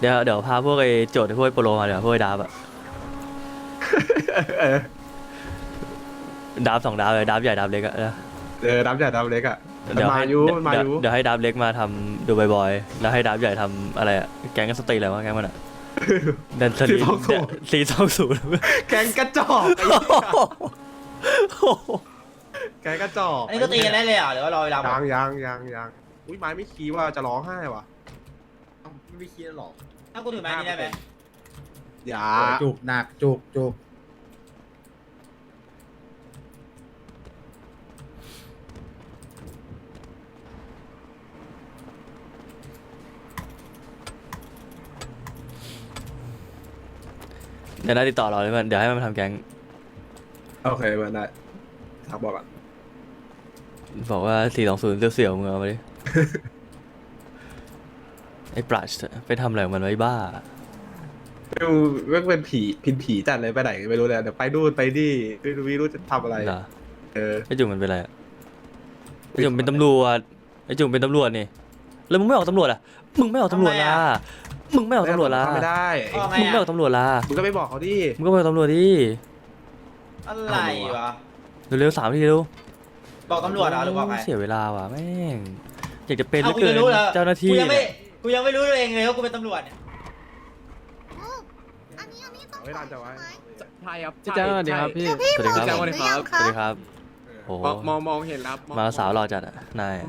เดี๋ยวเดี๋ยวพาพวกไอ้โจทย์พวกไอ้โปโลมาเดี๋ยวพวกไอ้ดาบอะเออดาบสองดาบเลยดาบใหญ่ดาบเล็กอะเออเออดำใหญ่ดำเล็กอะมันเดี๋ยวมาให้อยู่เดี๋ยวมันมาเดี๋อยวยู่เดี๋ยวให้ดาบเล็กมาทำดูบ่อยๆแล้วให้ดาบใหญ่ทำอะไรอะแก๊งกันสตรีอะไรวะแก๊งมันอะเดินสลีสี่สองศูนย์แกงกระจอกไอ้แกงกระจอกอันนี้ก็ตีกันได้เลยเหรอะหรือว่ารอเวลาหมยัดงยังยังยังอุ้ยไม้ไม่คีว่าจะร้องไห้ว่ะ ไม่คิดหรอกถ้ากูถือไม้นี้ได้ไหมอย่าจุกหนักจุกจุกเดี๋ยวน่าติดต่อเราเลยมันเดี๋ยวให้มันมาทำแก๊งโอเคมันได้ทักบอกอะบอกว่าสี่สองศูนย์เสี่ยวๆมึงเอามาดิ ไอ้ปราชไปทำอะไรของมันไว้บ้า ไม่รู้ว่าเป็นผีพินผีจัดเลยไปไหนไม่รู้เลยเดี๋ยวไปนู่นไปนี่ไม่รู้ไม่รู้จะทำอะไร เหรอเออ ไอ้จุ่มมันเป็นอะไรอะไอ้จุ่มเป็นตำรวจ ไอ้จุ่มเป็นตำรวจนี่ แล้วมึงไม่ออกตำรวจอะ มึงไม่ออกตำรวจล่ะมึงไม่ออกตำรวจล่ะทำไม่ได้ออกไงมึงไม่ออะอกตำรวจล่ะ มึงก็ไม่บอกเขาดิ มึงก็ไปออกตำรวจดิอะไรวะ เร็วๆสามทีเร็วบอกตำรวจเหรอหรือบอกใครเสียเวลาว่ะแม่ง อยากจะเป็นเหเอาลือกูเกิจะนรู้เหรอเจ้าหน้าที่กูยังไม่เนี่ย กูยังไม่รู้ตัวเองเลยว่ากูเป็นตำรวจเนี่ยอันนี้อันนี้ต้องไม่ทันจะไว้ใช่ครับพี่แจ๊คสวัสดีครับพี่ สวัสดีครับ สวัสดีครับ สวัสดีครับโอ้โหมองมองเห็นแล้วมาสาวหล่อจัดอะนายอะ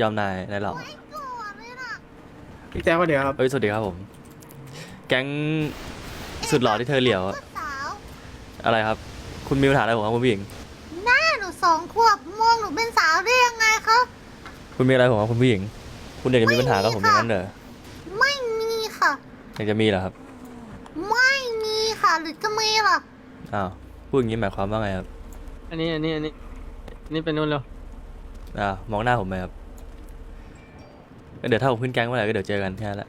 ยอมนายนายหล่อกลัวเลยน่ะพี่แจ๊คสวัสดีครับ เฮ้ยสวัสดีครับผม แก๊งสุดหล่อที่เธอเหลียวอะสาวอะไรครับ คุณมีปัญหาอะไรผมครับคุณผู้หญิง แม่หนูสองขวบมองหนูเป็นสาวได้ยังไงคะคุณมีอะไรผมครับคุณผู้หญิง คุณอยากจะมีปัญหากับผมอย่างนั้นเหรอไม่มีค่ะ อยากจะมีเหรอครับ ไม่มีค่ะ หรือจะมีล่ะอ้าวพูดอย่างนี้หมายความว่าไงครับอันนี้อันนี้อันนี้อันนี่เป็นนู่นเร็วอ้าวมองหน้าผมไหมครับเดี๋ยวถ้าผมขึ้นแก๊งเมื่อไหร่ก็เดี๋ยวเจอกันแค่นั้นแหละ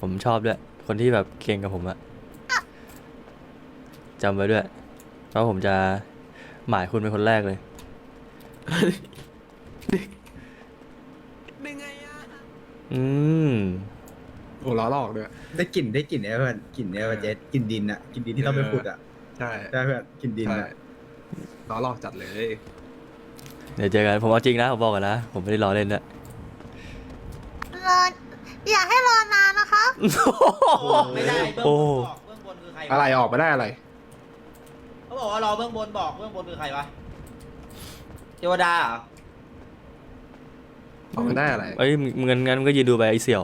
ผมชอบด้วย คนที่แบบเก่งกับผมอะจำไว้ด้วยเพราะผมจะหมายคุณเป็นคนแรกเลย อืมโอ้ล้อหลอกด้วย ได้กลิ่นได้กลิ่นเนี่ยเพื่อนกลิ่นเนี่ยเพื่อนเจ๊กลิ่นดินอะกลิ่นดินที่เราไปขุดอะใช่ใช่เพื่อนกลิ่นดินใช่อะล้อหลอกจัดเลย เดี๋ยวเจอกันผมเอาจริงนะผมบอกกันนะผมไม่ได้ล้อเล่นนะรออย่าให้รอนานนะคะไม่ได้เบื้องโอ้บนบอกเบื้องบนคือใครวอะไรออกมาได้อะไร เขาบอกว่ารอเบื้องบนบอกเบื้องบนคือใครวะเทวดาเหรอ ออกมาได้อะไรเอ้ยมึงมึงงั้นงั้นมึงก็ยืนดูไปไอ้เสี่ยว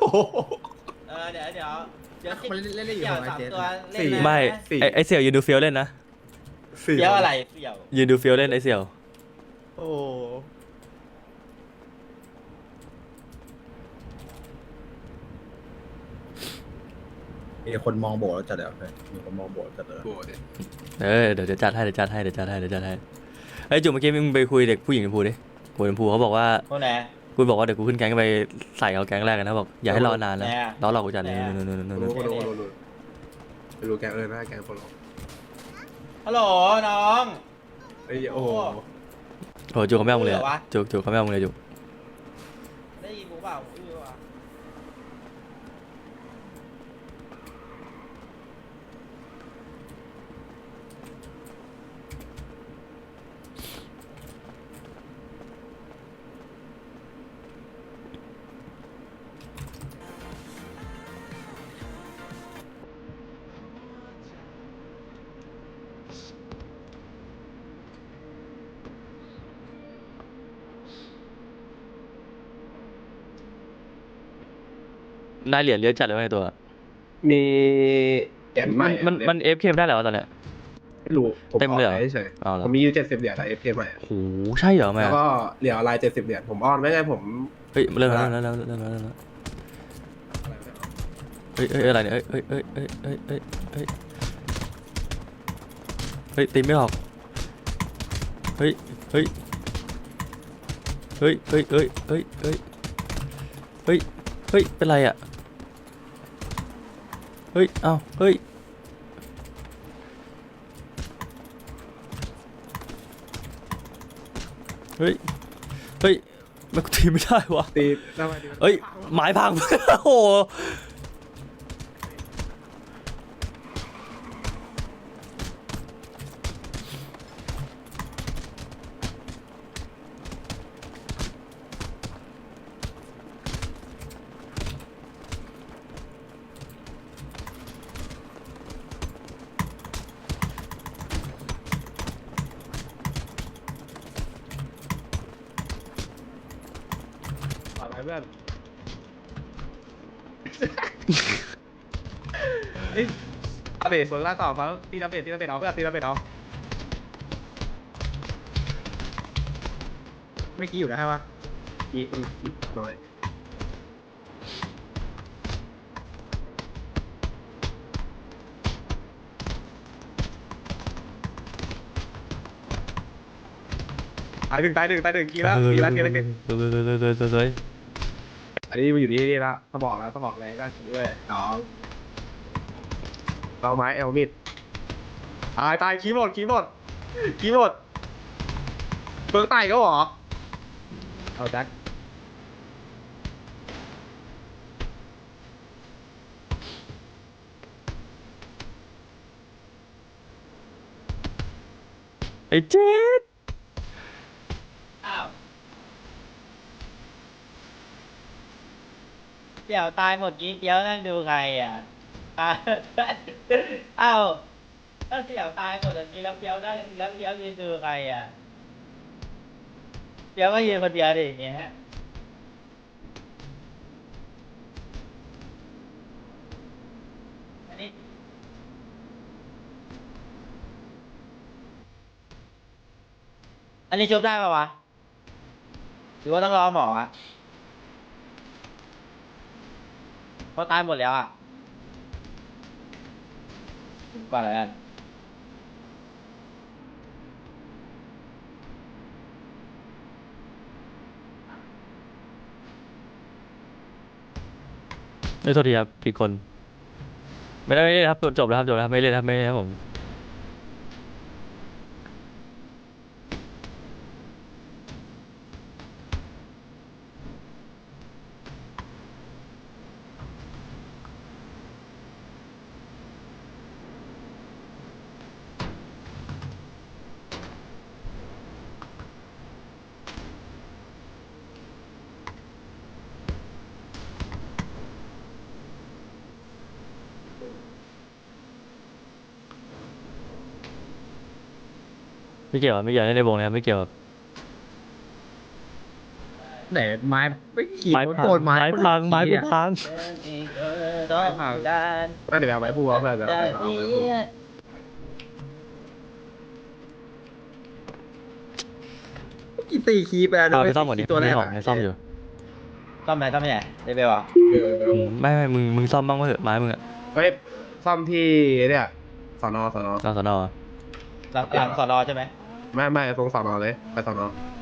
โอ้โห เออเดี๋ยวเดี๋ยวเดี๋ยวมันเล่นเล่นอยู่เสี่ยวของไอสามเจ๊ตัวเล่นสี่นะไม่สี่ ไอ้ไอ้เสี่ยวยืนดูเฟี้ยวเล่นนะสี่เสี่ยวอะไรเสี่ยวยืนดูเฟี้ยวเล่นไอ้เสี่ยวโอ้มีคนมองโบแล้วจัดเลยเพื่อนมีคนมองโบจัดเลยโหดิเออเดี๋ยวเดี๋ยวจัดให้เดี๋ยวจัดให้เดี๋ยวจัดให้เดี๋ยวจัดให้ไอ้ยจุ๋มเมื่อกี้มึงไปคุยเด็กผู้หญิงชมพูดิผู้ หญิงชมพูเขาบอกว่าคนไหน กูบอกว่าเดี๋ยวกูขึ้นแก๊งไปใส่เอาแก๊งแรกกันนะบอกอย่าให้รอนานแล้วแน่ ล้อหลอกกูจัดเลยแน่นู่นนู่นนู่นนู่นรู้นู่นรู้รู้รู้ไม่รู้แกงเออนะแกงโปรโลฮัลโหลน้อง เอ้ยโอ้โหโหจุ๋มเขาไม่เอามึงเลยเหรออะวะจุ๋มจุ๋มเขาไม่เอามึงเลยจุ๋ นายเหรียญเยอะจัดเลยว่ะไอ้ตัว มีเหรียญใหม่มันมันเอฟเคมได้แล้วตอนเนี้ยไม่รู้ผมเต็มเลยเหรอออกไปเฉยเอาเหรอผมมีอยู่เจ็ดสิบเหรียญอะเอฟเคใหม่อะโหใช่เหรอแม่แล้วก็เหรียญลายเจ็ดสิบเหรียญผมอ้อนไม่ไงผมเฮ้ยเริ่มแล้วเริ่มแล้วเริ่มแล้วเริ่มแล้วเฮ้ยเฮ้ยอะไรเนี่ยเฮ้ยเฮ้ยเฮ้ยเฮ้ยเฮ้ยเฮ้ยเฮ้ยเฮ้ยตีไม่ออกเฮ้ยเฮ้ยเฮ้ยเฮ้ยเฮ้ยเฮ้ยเฮ้ยเฮ้ยเฮ้ยเป็นไรอะ เฮ้ย เอ้าเฮ้ย เฮ้ย เฮ้ยไม่กูตีไม่ได้วะตีทำไมตีเอ้ย หมายพัง โอ้โห เพื่อนเอ้ยอาเบะเบิร์กล่าต่อฟังตีนาเบะตีนาเบะเอาเพื่อนตีนาเบะเอาเมื่อกี้อยู่นะฮะวะอีอืมอืมหน่อยตายหนึ่งตายหนึ่งตายหนึ่งกี่แล้วกี่แล้วกี่แล้วกี่เฮ้ยเฮ้ยเฮ้ยเฮ้ยเฮ้ยเฮ้ย อันนี้มาอยู่ที่นี่แล้วสมองแล้วสมองแรงก็ด้วยน้องเราไม้เอลมิดตายตายคีย์หมดคีย์หมดคีย์หมดเบิร์กตายก็หรอเอาแจ็คไอ้เจ๊ด อ้าว เดี๋ยวตายหมดกี้เดียวนั่งดูใครอะอ้าวอ้าถ้าเสี่ยวตายหมดกี้แล้วเปียวได้แล้วเปียวยืนดูใครอะเปียวก็ยืนคนเดียวดิอย่างเงี้ยอันนี้อันนี้ชุบได้ปะวะ หรือว่าต้องรอหมออะ เพราะตายหมดแล้วอะก่อนเลยกันเอ้ยโทษทีครับผิดคน ไม่ได้ไม่ได้ครับจบแล้วครับจบแล้วครับไม่เล่นครับไม่เล่นครับผม ไม่เกี่ยวครับไม่เกี่ยวเล่นในวงเลยครับไม่เกี่ยวครับไหนไม้ไม่ขี่ไม้รถพังโกนไม้ไม้พังไม้เหี้ยพังต้องการไม่เดี๋ยวเอาไว้พูดเอาเพื่อนเดี๋ยวได้เอาไว้พูดนี้กี่ตีคีย์ไปแล้วนะเอาไปเว้ยซ่อมก่อนดิคีย์ตัวแรมีกของอะให้ซ่อมอยู่ซ่อมไหนซ่อมไหนเดเบลอะเออเอออืมไม่ไม่มึงมึงซ่อมบ้างก็เถอะไม้มึงอะเฮ้ยซ่อมที่เนี่ยสอนอสอนอกสนหลังหลังสอนอใช่ไหม ไม่ไม่ส่งสอนอเลย ไปสอนอ